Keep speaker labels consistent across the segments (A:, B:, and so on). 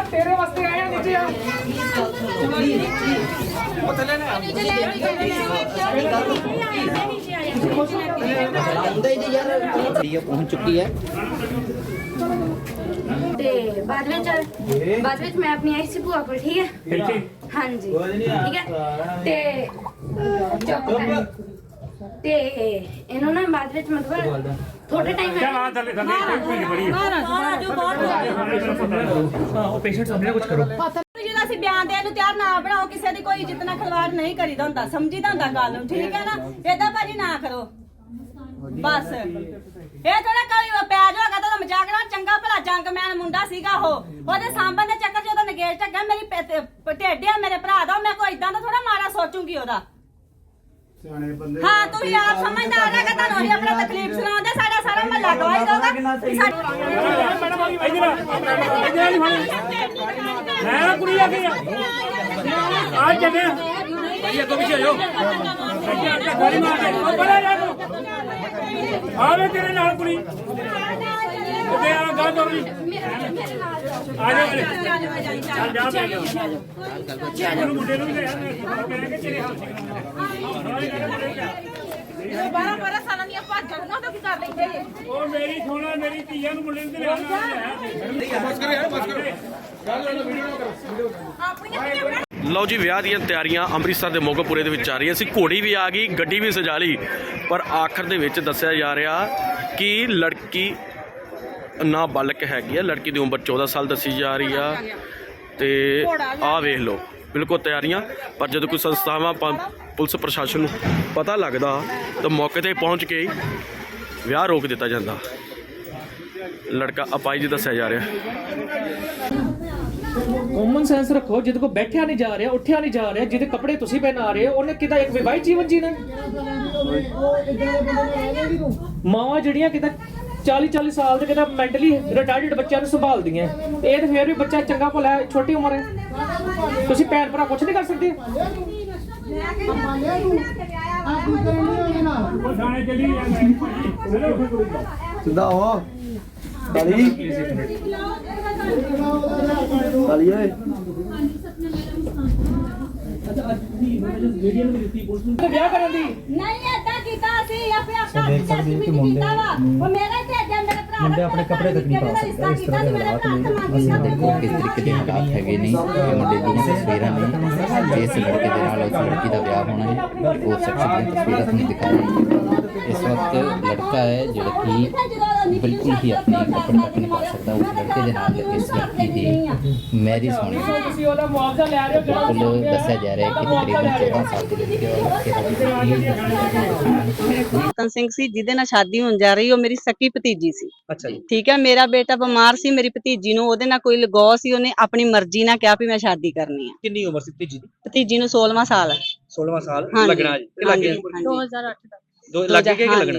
A: ਬੇਟਾ ਤੇਰੇ ਵਾਸਤੇ ਆਇਆ ਨੀਚੇ ਆ।
B: ਇਹ ਪਹੁੰਚ ਚੁੱਕੀ ਹੈ।
C: ਤੇ ਬਾਅਦ ਵਿੱਚ ਬਾਅਦ ਵਿੱਚ ਮੈਂ ਆਪਣੀ ਆਈ ਸੀ ਭੂਆ ਕੋਲ ਠੀਕ ਹੈ? ਹਾਂਜੀ। ਠੀਕ ਹੈ? ਤੇ ਚੁੱਪ ਕਰ ਤੇ ਇਹਨੂੰ ਨਾ ਬਾਅਦ ਵਿੱਚ ਮਤਲਬ ਥੋੜੇ ਟਾਈਮ
D: ਆ ਥੱਲੇ ਥੱਲੇ ਕੋਈ ਨਹੀਂ। ਬੜੀ
E: ਜਿਹੜਾ ਅਸੀਂ ਬਿਆਨ ਦੇਣ ਨੂੰ ਤਿਆਰ ਨਾ ਬਣਾਓ ਕਿਸੇ ਦੀ ਕੋਈ ਇੱਜ਼ਤ ਨਾਲ ਖਿਲਵਾੜ ਨਹੀਂ ਕਰੀਦਾ ਹੁੰਦਾ ਸਮਝੀਦਾ ਹੁੰਦਾ ਗੱਲ ਨੂੰ ਠੀਕ ਹੈ ਨਾ? ਏਦਾਂ ਭਾਜੀ ਨਾ ਕਰੋ। ਬਸ। ਇਹ ਥੋੜਾ ਕੋਈ ਪੈ ਜਾਗਾ ਤਾਂ ਮਜ਼ਾਕ ਚੰਗਾ ਭਲਾ ਜੰਗਮੈਨ ਮੁੰਡਾ ਸੀਗਾ ਉਹ। ਉਹਦੇ ਸਾਂਭਣ ਦੇ ਚੱਕਰ 'ਚ ਉਹਦਾ ਨਗੇਜ ਟੱਗਾ ਮੇਰੀ ਢੇਡਿਆ ਮੇਰੇ ਭਰਾ ਦਾ ਮੈਂ ਕੋਈ ਇਦਾਂ ਦਾ ਥੋੜਾ ਮਾਰਾ ਸੋਚੂਗੀ ਉਹਦਾ। ਹਾਂ ਤੁਸੀਂ ਆਪ ਸਮਝਦਾਰ ਹੈਗਾ ਤੁਹਾਨੂੰ ਅਸੀਂ ਆਪਣਾ ਤਕਲੀਫ ਸੁਣਾਉਂਦੇ ਸਾਡਾ ਸਾਰਾ ਮਹੱਲਾ ਗਵਾਹੀ ਦੋਗਾ
D: ਫੜੀ ਮੈਂ ਕੁੜੀ ਆ ਗਈ ਆ। ਆ ਚੱਲੇ ਭਾਈ ਅੱਗੋਂ ਪਿੱਛੇ ਹੋ ਗਾੜੀ ਮਾਰ ਕੇ। ਉਹ ਜਾ ਤੂੰ। ਆਵੇ ਤੇਰੇ ਨਾਲ ਕੁੜੀ। ਤੇ ਆ ਆ ਜਾ ਬਲੇ ਚੱਲ ਜਾ ਬੇ ਜਾ ਮੁੰਡੇ ਨੂੰ ਵੀ ਲੈ ਆ ਮੈਂ ਤੇਰੇ ਹੱਥ
E: ਬਾਰਾਂ ਬਾਰਾਂ ਸਾਲਾਂ ਦੀਆਂ ਭਾਜਾਂ ਨੂੰ ਤਾਂ ਕੀ ਕਰ ਲੈਂਦੇ
D: ਉਹ ਮੇਰੀ ਸੋਨਾ ਮੇਰੀ ਧੀਆਂ ਨੂੰ ਮੁੰਡੇ ਨੂੰ ਤੇ ਲਿਆ
F: ਲਓ ਜੀ, ਵਿਆਹ ਦੀਆਂ ਤਿਆਰੀਆਂ ਅੰਮ੍ਰਿਤਸਰ ਦੇ ਮੋਗਪੁਰੇ ਦੇ ਵਿੱਚ ਆ ਰਹੀਆਂ ਸੀ। ਘੋੜੀ ਵੀ ਆ ਗਈ, ਗੱਡੀ ਵੀ ਸਜਾ ਲਈ। ਪਰ ਆਖਰ ਦੇ ਵਿੱਚ ਦੱਸਿਆ ਜਾ ਰਿਹਾ ਕਿ ਲੜਕੀ ਨਾ ਹੈਗੀ ਆ, ਲੜਕੀ ਦੀ ਉਮਰ 14 ਸਾਲ ਦੱਸੀ ਜਾ ਰਹੀ ਆ। ਤੇ ਆਹ ਵੇਖ ਲਓ, ਬਿਲਕੁਲ ਤਿਆਰੀਆਂ। ਪਰ ਜਦੋਂ ਕੋਈ ਸੰਸਥਾਵਾਂ ਪੁਲਿਸ ਪ੍ਰਸ਼ਾਸਨ ਨੂੰ ਪਤਾ ਲੱਗਦਾ, ਤਾਂ ਮੌਕੇ ਤੇ ਪਹੁੰਚ ਕੇ ਵਿਆਹ ਰੋਕ ਦਿੱਤਾ ਜਾਂਦਾ। ਲੜਕਾ ਅਪਾਈ ਜੀ ਦੱਸਿਆ ਜਾ ਰਿਹਾ।
A: ਕਾਮਨ ਸੈਂਸ ਰੱਖੋ, ਜਿਹਦੇ ਕੋ ਬੈਠਿਆ ਨਹੀਂ ਜਾ ਰਿਹਾ, ਉੱਠਿਆ ਨਹੀਂ ਜਾ ਰਿਹਾ, ਜਿਹਦੇ ਕੱਪੜੇ ਤੁਸੀਂ ਪਹਿਨਾ ਰਹੇ ਹੋ, ਉਹਨੇ ਕਿਦਾ ਇੱਕ ਵਿਵਾਹਿਤ ਜੀਵਨ ਜੀਣਾ? ਮਾਵਾਂ ਜਿਹੜੀਆਂ ਕਿਦਾ 40 40 ਸਾਲ ਦੇ ਕਿਦਾ ਮੈਂਟਲੀ ਰਿਟਾਇਰਡ ਬੱਚਿਆਂ ਨੂੰ ਸੰਭਾਲਦੀਆਂ। ਇਹ ਤੇ ਫੇਰ ਵੀ ਬੱਚਾ ਚੰਗਾ ਭਲਾ ਹੈ, ਛੋਟੀ ਉਮਰ ਹੈ। ਤੁਸੀਂ ਭੈਣ ਭਰਾ ਕੁਝ ਨਹੀਂ ਕਰ ਸਕਦੇ?
B: ਸਿੱਧਾ ਹੋ। ਕਾਲੀ ਕਾਲੀ ਓਏ।
A: ਤੇ ਵਿਆਹ ਕਰਨ ਦੀ?
E: ਨਹੀਂ ਏਦਾਂ ਕੀਤਾ ਅਸੀਂ ਆਪਣੇ ਆਪ ਘਰ ਦੀ ਜੱਜਮੈਂਟ ਕੀਤਾ ਵਾ। ਉਹ ਮੇਰਾ ਢੇਡਿਆ ਮੇਰੇ ਭਰਾ ਮੁੰਡੇ ਆਪਣੇ ਕੱਪੜੇ ਤੱਕ ਨਹੀਂ ਪਾ ਸਕਦੇ ਇਸ ਤਰ੍ਹਾਂ ਦੇ ਹਾਲਾਤ ਨੇ
B: ਅਸੀਂ ਦੇਖੋ ਕਿਸ ਤਰੀਕੇ ਦੇ ਹਾਲਾਤ ਹੈਗੇ ਨੇ ਇਹ ਮੁੰਡੇ ਦੀਆਂ ਤਸਵੀਰਾਂ ਨੇ ਜਿਸ ਲੜਕੇ ਦੇ ਨਾਲ ਉਸ ਲੜਕੀ ਦਾ ਵਿਆਹ ਹੋਣਾ ਹੈ ਉਹ ਸ਼ਖਸ ਦੀਆਂ ਤਸਵੀਰਾਂ ਤੁਹਾਨੂੰ ਦਿਖਾਵਾਂਗੇ ਇਸ ਵਕਤ ਲੜਕਾ ਹੈ ਜਿਹੜਾ ਕਿ ਬਿਲਕੁਲ ਹੀ ਆਪਣੇ ਕੱਪੜੇ ਤੱਕ ਨਹੀਂ ਪਾ ਸਕਦਾ ਉਸ ਲੜਕੇ ਦੇ ਨਾਲ ਇਸ ਲੜਕੀ ਦੀ ਮੈਰਿਜ ਹੋਣੀ ਹੈ
A: ਤੁਸੀਂ ਉਹਦਾ ਮੁਆਵਜ਼ਾ ਲੈ ਰਹੇ ਹੋ ਜਿਹੜਾ
B: ਬਿਲਕੁਲ ਦੱਸਿਆ ਜਾ ਰਿਹਾ ਹੈ। ਕਿ ਤਕਰੀਬਨ 14 ਸਾਲ ਦੀ ਲੜਕੀ ਹੈ ਔਰ ਲੜਕੇ ਦਾ
E: ਰਤਨ ਸਿੰਘ ਸੀ ਜਿਹਦੇ ਨਾਲ ਸ਼ਾਦੀ ਹੋਣ ਜਾ ਰਹੀ ਉਹ ਮੇਰੀ ਸਕੀ ਭਤੀਜੀ ਸੀ।
B: ਅੱਛਾ ਜੀ।
E: ਠੀਕ ਹੈ ਮੇਰਾ ਬੇਟਾ ਬਿਮਾਰ ਸੀ ਮੇਰੀ ਭਤੀਜੀ ਨੂੰ ਉਹਦੇ ਨਾਲ ਕੋਈ ਲਗਾਅ ਸੀ ਉਹਨੇ ਆਪਣੀ ਮਰਜ਼ੀ ਨਾਲ ਕਿਹਾ ਵੀ ਮੈਂ ਸ਼ਾਦੀ ਕਰਨੀ ਹੈ।
G: ਕਿੰਨੀ ਉਮਰ ਸੀ ਭਤੀਜੀ ਦੀ?
E: ਭਤੀਜੀ ਨੂੰ 16ਵਾਂ ਸਾਲ ਹੈ।
G: 16ਵਾਂ ਸਾਲ ਲੱਗਣਾ ਜੀ। ਇਹ ਲੱਗੇ
E: ਹਾਂਜੀ, 2008 ਦਾ
G: ਦੋ ਲੱਗੇ ਕਿ ਲੱਗਣਾ?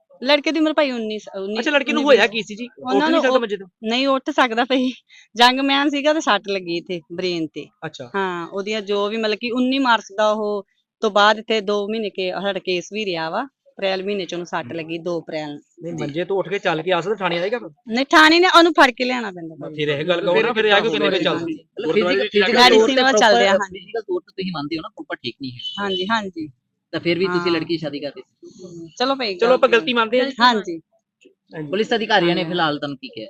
E: ਲੜਕੇ ਦੀ ਉਮਰ ਭਾਈ 19 19
G: ਅੱਛਾ ਲੜਕੀ ਨੂੰ ਹੋਇਆ ਕੀ ਸੀ ਜੀ? ਉੱਠ
E: ਉਹਨਾਂ
G: ਨਹੀਂ
E: ਨੂੰ
G: ਸਕਦਾ
E: ਉਹ-
G: ਮੰਜੇ ਤੋਂ?
E: ਨਹੀਂ ਉੱਠ ਸਕਦਾ ਭਾਈ। ਜੰਗਮੈਨ ਸੀਗਾ ਤੇ ਸੱਟ ਲੱਗੀ ਇੱਥੇ ਬ੍ਰੇਨ ਤੇ।
G: ਅੱਛਾ।
E: ਹਾਂ ਉਹਦੀਆਂ ਜੋ ਵੀ ਮਤਲਬ ਕਿ 19 ਮਾਰਚ ਦਾ ਉਹ ਤੋਂ ਬਾਅਦ ਇੱਥੇ 2 ਮਹੀਨੇ ਕੇ ਸਾਡਾ ਕੇਸ ਵੀ ਰਿਹਾ ਵਾ। ਅਪ੍ਰੈਲ ਮਹੀਨੇ ਚ ਉਹਨੂੰ ਸੱਟ ਲੱਗੀ 2 ਅਪ੍ਰੈਲ
G: ਨਹੀਂ ਮੰਜੇ ਤੋਂ ਉੱਠ ਕੇ ਚੱਲ ਕੇ ਆ ਸਕਦਾ ਥਾਣੇ ਆਏਗਾ ਫਿਰ?
E: ਨਹੀਂ ਠਾਣੀ ਨੇ ਉਹਨੂੰ ਫੜ ਕੇ ਲਿਆਣਾ ਪੈਂਦਾ ਭਾਈ।
G: ਫਿਰ ਇਹ ਗੱਲ ਕਹੋ ਨਾ ਫਿਰ ਆ ਕੇ ਕਿੰਨੇ ਵਜੇ ਚੱਲਦੀ?
E: ਮੈਡੀਸਿਨ ਨਾਲ ਚੱਲਦੇ ਆ ਹਾਂਜੀ।
B: ਫਿਜ਼ੀਕਲ ਤੌਰ ਤੇ ਤੁਸੀਂ ਮੰਨਦੇ ਹੋ ਨਾ ਪ੍ਰੋਪਰ ਠੀਕ ਨਹੀਂ ਹੈ।
E: ਹਾਂਜੀ ਹਾਂਜੀ।
B: ਤਾਂ ਫਿਰ ਵੀ ਤੁਸੀਂ
E: ਹਾਂ।
B: ਲੜਕੀ ਦੀ ਸ਼ਾਦੀ ਕਰ ਦਿੱਤੀ।
E: ਚਲੋ ਭਾਈ
G: ਚਲੋ ਆਪਾਂ ਗਲਤੀ ਮੰਨਦੇ ਹਾਂ ਜੀ।
E: ਹਾਂਜੀ।
B: ਪੁਲਿਸ ਅਧਿਕਾਰੀਆਂ ਨੇ ਫਿਲਹਾਲ ਤੁਹਾਨੂੰ ਕੀ ਕਿਹਾ?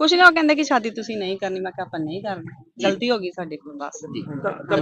E: ਕੁਛ ਨਹੀਂ ਉਹ ਕਹਿੰਦੇ ਕਿ ਸ਼ਾਦੀ ਤੁਸੀਂ ਨਹੀਂ ਕਰਨੀ। ਮੈਂ ਕਿਹਾ ਆਪਾਂ ਨਹੀਂ ਕਰਨੀ। ਗਲਤੀ ਹੋ ਗਈ ਸਾਡੇ ਕੋਲ ਬਸ
G: ਤਾਂ- ਤਾਂ